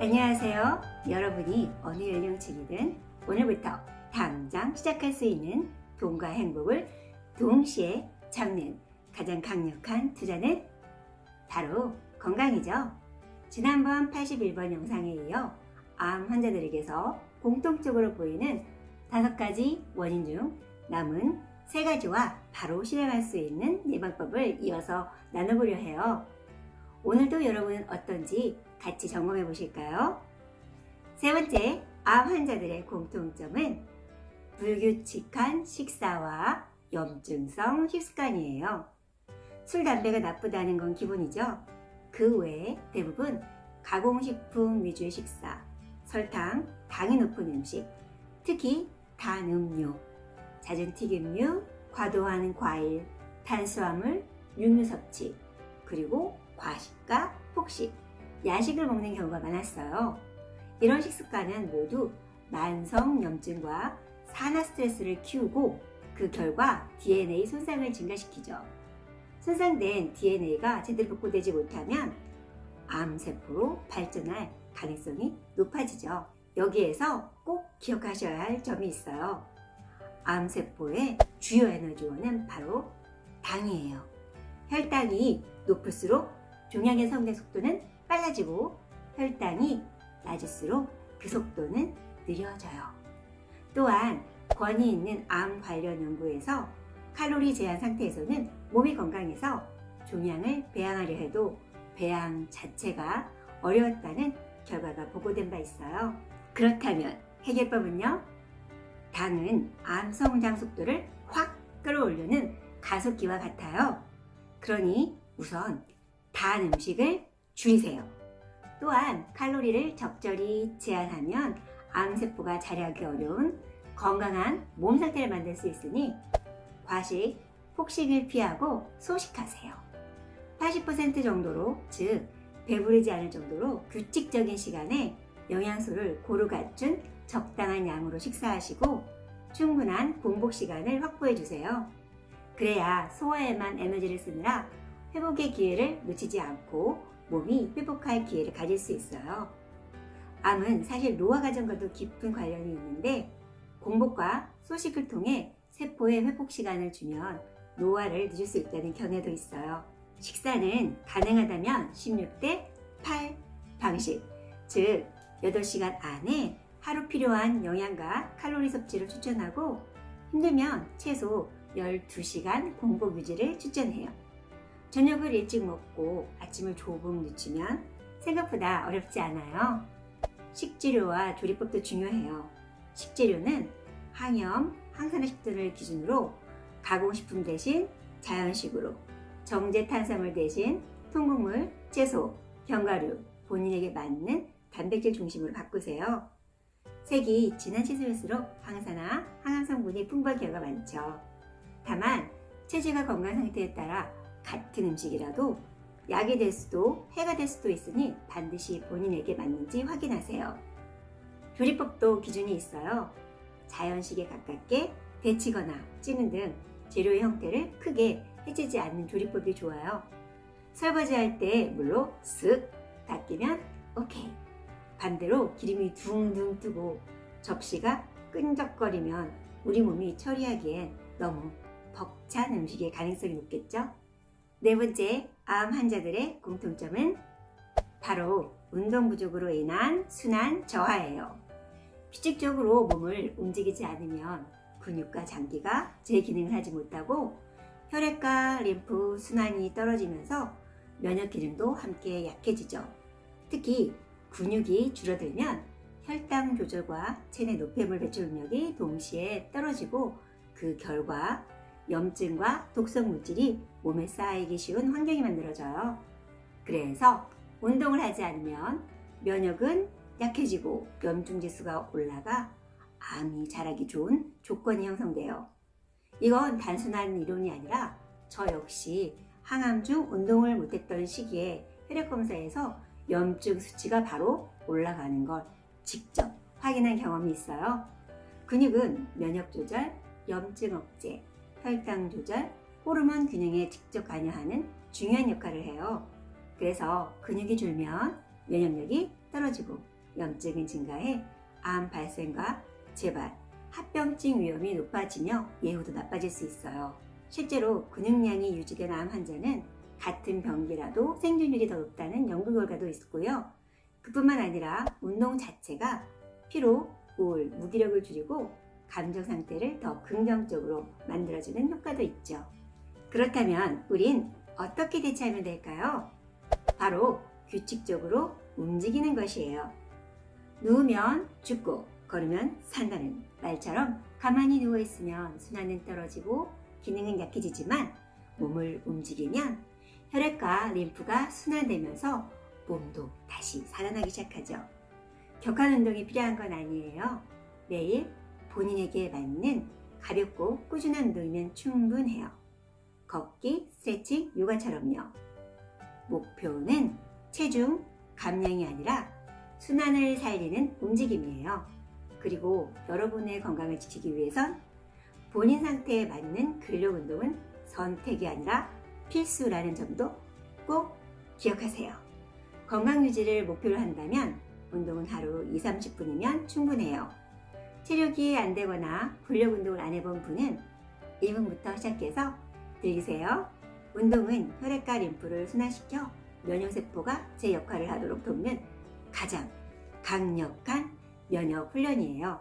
안녕하세요. 여러분이 어느 연령층이든 오늘부터 당장 시작할 수 있는 돈과 행복을 동시에 잡는 가장 강력한 투자는 바로 건강이죠. 지난번 81번 영상에 이어 암 환자들에게서 공통적으로 보이는 다섯 가지 원인 중 남은 세 가지와 바로 실행할 수 있는 예방법을 이어서 나눠보려 해요. 오늘도 여러분은 어떤지 같이 점검해 보실까요? 세 번째, 암 환자들의 공통점은 불규칙한 식사와 염증성 식습관이에요. 술, 담배가 나쁘다는 건 기본이죠. 그 외에 대부분 가공식품 위주의 식사, 설탕, 당이 높은 음식, 특히 단 음료, 잦은 튀김류, 과도한 과일, 탄수화물, 육류 섭취, 그리고 과식과 폭식, 야식을 먹는 경우가 많았어요. 이런 식습관은 모두 만성 염증과 산화 스트레스를 키우고 그 결과 DNA 손상을 증가시키죠. 손상된 DNA가 제대로 복구되지 못하면 암세포로 발전할 가능성이 높아지죠. 여기에서 꼭 기억하셔야 할 점이 있어요. 암세포의 주요 에너지원은 바로 당이에요. 혈당이 높을수록 종양의 성장 속도는 빨라지고 혈당이 낮을수록 그 속도는 느려져요. 또한 권위 있는 암 관련 연구에서 칼로리 제한 상태에서는 몸이 건강해서 종양을 배양하려 해도 배양 자체가 어려웠다는 결과가 보고된 바 있어요. 그렇다면 해결법은요? 당은 암 성장 속도를 확 끌어올리는 가속기와 같아요. 그러니 우선 단 음식을 줄이세요. 또한 칼로리를 적절히 제한하면 암세포가 자리하기 어려운 건강한 몸 상태를 만들 수 있으니 과식, 폭식을 피하고 소식하세요. 80% 정도로, 즉, 배부르지 않을 정도로 규칙적인 시간에 영양소를 고루 갖춘 적당한 양으로 식사하시고 충분한 공복 시간을 확보해 주세요. 그래야 소화에만 에너지를 쓰느라 회복의 기회를 놓치지 않고 몸이 회복할 기회를 가질 수 있어요. 암은 사실 노화 과정과도 깊은 관련이 있는데 공복과 소식을 통해 세포의 회복 시간을 주면 노화를 늦을 수 있다는 견해도 있어요. 식사는 가능하다면 16대 8 방식, 즉 8시간 안에 하루 필요한 영양과 칼로리 섭취를 추천하고 힘들면 최소 12시간 공복 유지를 추천해요. 저녁을 일찍 먹고 아침을 조금 늦추면 생각보다 어렵지 않아요. 식재료와 조리법도 중요해요. 식재료는 항염, 항산화식들을 기준으로 가공식품 대신 자연식으로, 정제 탄수화물 대신 통곡물, 채소, 견과류, 본인에게 맞는 단백질 중심으로 바꾸세요. 색이 진한 채소일수록 항산화, 항암 성분이 풍부한 경우가 많죠. 다만 체질과 건강 상태에 따라 같은 음식이라도 약이 될 수도 해가 될 수도 있으니 반드시 본인에게 맞는지 확인하세요. 조리법도 기준이 있어요. 자연식에 가깝게 데치거나 찌는 등 재료의 형태를 크게 해치지 않는 조리법이 좋아요. 설거지할 때 물로 쓱 닦이면 오케이. 반대로 기름이 둥둥 뜨고 접시가 끈적거리면 우리 몸이 처리하기엔 너무 벅찬 음식의 가능성이 높겠죠? 네 번째, 암 환자들의 공통점은 바로 운동 부족으로 인한 순환 저하예요. 규칙적으로 몸을 움직이지 않으면 근육과 장기가 제 기능을 하지 못하고 혈액과 림프 순환이 떨어지면서 면역 기능도 함께 약해지죠. 특히 근육이 줄어들면 혈당 조절과 체내 노폐물 배출 능력이 동시에 떨어지고 그 결과 염증과 독성 물질이 몸에 쌓이기 쉬운 환경이 만들어져요. 그래서 운동을 하지 않으면 면역은 약해지고 염증 지수가 올라가 암이 자라기 좋은 조건이 형성돼요. 이건 단순한 이론이 아니라 저 역시 항암 중 운동을 못했던 시기에 혈액 검사에서 염증 수치가 바로 올라가는 걸 직접 확인한 경험이 있어요. 근육은 면역 조절, 염증 억제, 혈당 조절, 호르몬 균형에 직접 관여하는 중요한 역할을 해요. 그래서 근육이 줄면 면역력이 떨어지고 염증은 증가해 암 발생과 재발, 합병증 위험이 높아지며 예후도 나빠질 수 있어요. 실제로 근육량이 유지된 암 환자는 같은 병기라도 생존율이 더 높다는 연구 결과도 있고요. 그뿐만 아니라 운동 자체가 피로, 우울, 무기력을 줄이고 감정 상태를 더 긍정적으로 만들어주는 효과도 있죠. 그렇다면 우린 어떻게 대처하면 될까요? 바로 규칙적으로 움직이는 것이에요. 누우면 죽고 걸으면 산다는 말처럼 가만히 누워 있으면 순환은 떨어지고 기능은 약해지지만 몸을 움직이면 혈액과 림프가 순환되면서 몸도 다시 살아나기 시작하죠. 격한 운동이 필요한 건 아니에요. 매일 본인에게 맞는 가볍고 꾸준한 운동이면 충분해요. 걷기, 스트레칭, 요가처럼요. 목표는 체중 감량이 아니라 순환을 살리는 움직임이에요. 그리고 여러분의 건강을 지키기 위해선 본인 상태에 맞는 근력 운동은 선택이 아니라 필수라는 점도 꼭 기억하세요. 건강 유지를 목표로 한다면 운동은 하루 2, 30분이면 충분해요. 체력이 안 되거나 근력 운동을 안 해본 분은 1분부터 시작해서 즐기세요. 운동은 혈액과 림프를 순환시켜 면역세포가 제 역할을 하도록 돕는 가장 강력한 면역 훈련이에요.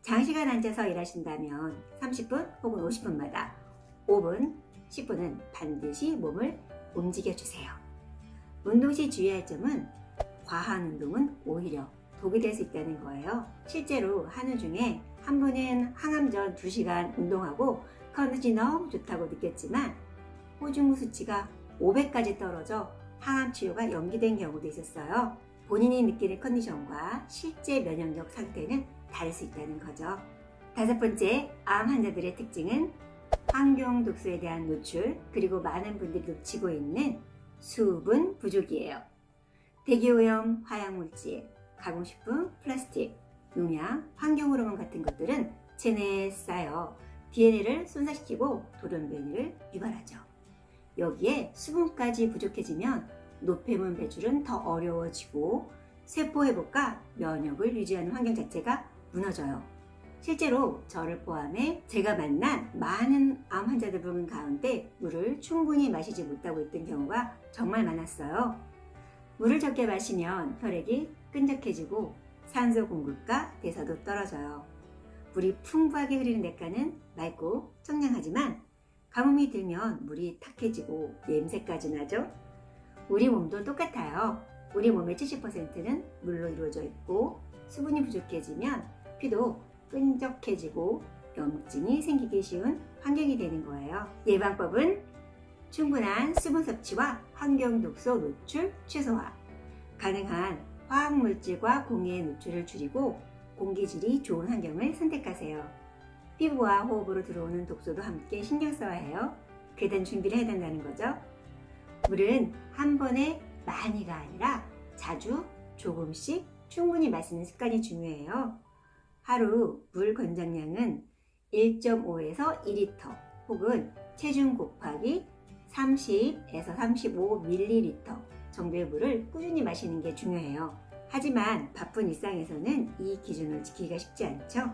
장시간 앉아서 일하신다면 30분 혹은 50분마다 5분, 10분은 반드시 몸을 움직여주세요. 운동 시 주의할 점은 과한 운동은 오히려 독이 될 수 있다는 거예요. 실제로 한우 중에 한 분은 항암 전 2시간 운동하고 컨디션이 너무 좋다고 느꼈지만 호중구 수치가 500까지 떨어져 항암 치료가 연기된 경우도 있었어요. 본인이 느끼는 컨디션과 실제 면역력 상태는 다를 수 있다는 거죠. 다섯 번째, 암 환자들의 특징은 환경 독소에 대한 노출, 그리고 많은 분들이 놓치고 있는 수분 부족이에요. 대기오염, 화학물질, 가공식품, 플라스틱, 농약, 환경호르몬 같은 것들은 체내에 쌓여 DNA를 손상시키고 돌연변이를 유발하죠. 여기에 수분까지 부족해지면 노폐물 배출은 더 어려워지고 세포 회복과 면역을 유지하는 환경 자체가 무너져요. 실제로 저를 포함해 제가 만난 많은 암 환자들 분 가운데 물을 충분히 마시지 못하고 있던 경우가 정말 많았어요. 물을 적게 마시면 혈액이 끈적해지고 산소 공급과 대사도 떨어져요. 물이 풍부하게 흐르는 냇가는 맑고 청량하지만 가뭄이 들면 물이 탁해지고 냄새까지 나죠. 우리 몸도 똑같아요. 우리 몸의 70%는 물로 이루어져 있고 수분이 부족해지면 피도 끈적해지고 염증이 생기기 쉬운 환경이 되는 거예요. 예방법은 충분한 수분 섭취와 환경 독소 노출 최소화, 가능한 화학물질과 공해의 노출을 줄이고 공기질이 좋은 환경을 선택하세요. 피부와 호흡으로 들어오는 독소도 함께 신경 써야 해요. 계단 준비를 해야 된다는 거죠. 물은 한 번에 많이가 아니라 자주 조금씩 충분히 마시는 습관이 중요해요. 하루 물 권장량은 1.5에서 2리터 혹은 체중 곱하기 30에서 35ml 정도의 물을 꾸준히 마시는 게 중요해요. 하지만 바쁜 일상에서는 이 기준을 지키기가 쉽지 않죠.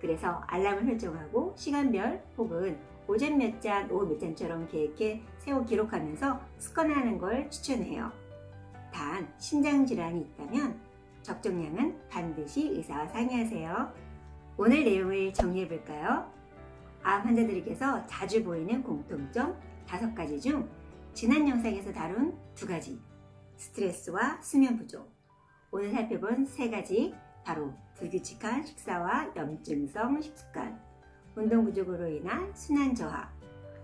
그래서 알람을 설정하고 시간별 혹은 오전 몇 잔, 오후 몇 잔처럼 계획해 세워 기록하면서 습관화하는 걸 추천해요. 단, 신장질환이 있다면 적정량은 반드시 의사와 상의하세요. 오늘 내용을 정리해 볼까요? 암 환자들에게서 자주 보이는 공통점 5가지 중 지난 영상에서 다룬 2가지 스트레스와 수면 부족 오늘 살펴본 3가지 바로 불규칙한 식사와 염증성 식습관 운동 부족으로 인한 순환 저하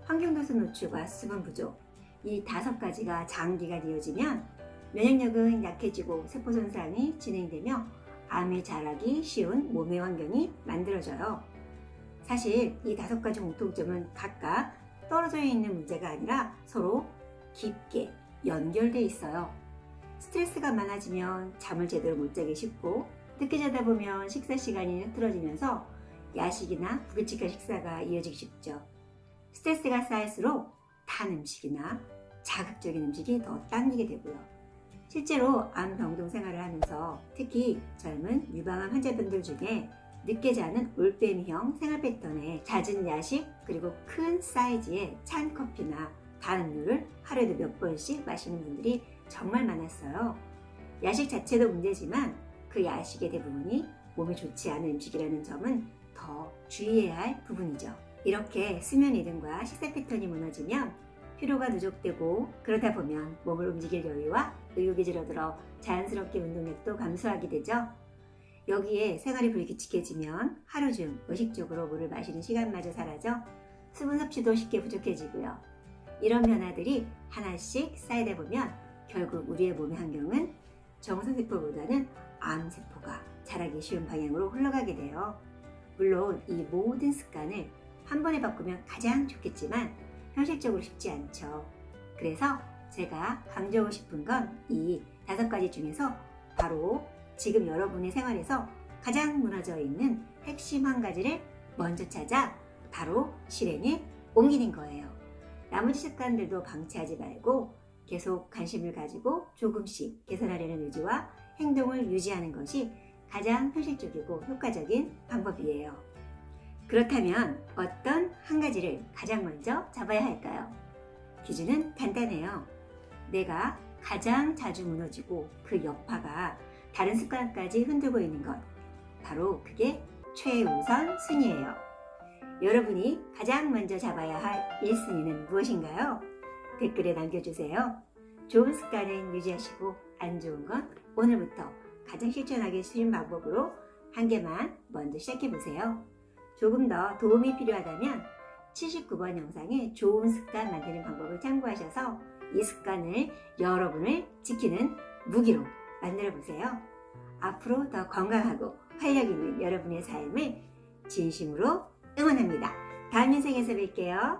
환경도수 노출과 수분 부족 이 다섯 가지가 장기간 이어지면 면역력은 약해지고 세포 손상이 진행되며 암이 자라기 쉬운 몸의 환경이 만들어져요. 사실 이 다섯 가지 공통점은 각각 떨어져 있는 문제가 아니라 서로 깊게 연결돼 있어요. 스트레스가 많아지면 잠을 제대로 못 자기 쉽고 늦게 자다 보면 식사 시간이 흐트러지면서 야식이나 불규칙한 식사가 이어지기 쉽죠. 스트레스가 쌓일수록 단 음식이나 자극적인 음식이 더 당기게 되고요. 실제로 암 병동 생활을 하면서 특히 젊은 유방암 환자분들 중에 늦게 자는 올빼미형 생활 패턴에 잦은 야식 그리고 큰 사이즈의 찬 커피나 단 음료를 하루에도 몇 번씩 마시는 분들이 정말 많았어요. 야식 자체도 문제지만 그 야식의 대부분이 몸에 좋지 않은 음식이라는 점은 더 주의해야 할 부분이죠. 이렇게 수면 리듬과 식사 패턴이 무너지면 피로가 누적되고 그러다 보면 몸을 움직일 여유와 의욕이 줄어들어 자연스럽게 운동력도 감소하게 되죠. 여기에 생활이 불규칙해지면 하루 중 의식적으로 물을 마시는 시간마저 사라져 수분 섭취도 쉽게 부족해지고요. 이런 변화들이 하나씩 쌓이다 보면 결국 우리의 몸의 환경은 정상세포보다는 암세포가 자라기 쉬운 방향으로 흘러가게 돼요. 물론 이 모든 습관을 한 번에 바꾸면 가장 좋겠지만 현실적으로 쉽지 않죠. 그래서 제가 강조하고 싶은 건 이 다섯 가지 중에서 바로 지금 여러분의 생활에서 가장 무너져 있는 핵심 한 가지를 먼저 찾아 바로 실행에 옮기는 거예요. 나머지 습관들도 방치하지 말고 계속 관심을 가지고 조금씩 개선하려는 의지와 행동을 유지하는 것이 가장 현실적이고 효과적인 방법이에요. 그렇다면 어떤 한 가지를 가장 먼저 잡아야 할까요? 기준은 간단해요. 내가 가장 자주 무너지고 그 여파가 다른 습관까지 흔들고 있는 것. 바로 그게 최우선 순위예요. 여러분이 가장 먼저 잡아야 할 1순위는 무엇인가요? 댓글에 남겨주세요. 좋은 습관은 유지하시고 안 좋은 건 오늘부터 가장 실천하기 쉬운 방법으로 한 개만 먼저 시작해 보세요. 조금 더 도움이 필요하다면 79번 영상에 좋은 습관 만드는 방법을 참고하셔서 이 습관을 여러분을 지키는 무기로 만들어 보세요. 앞으로 더 건강하고 활력 있는 여러분의 삶을 진심으로 응원합니다. 다음 인생에서 뵐게요.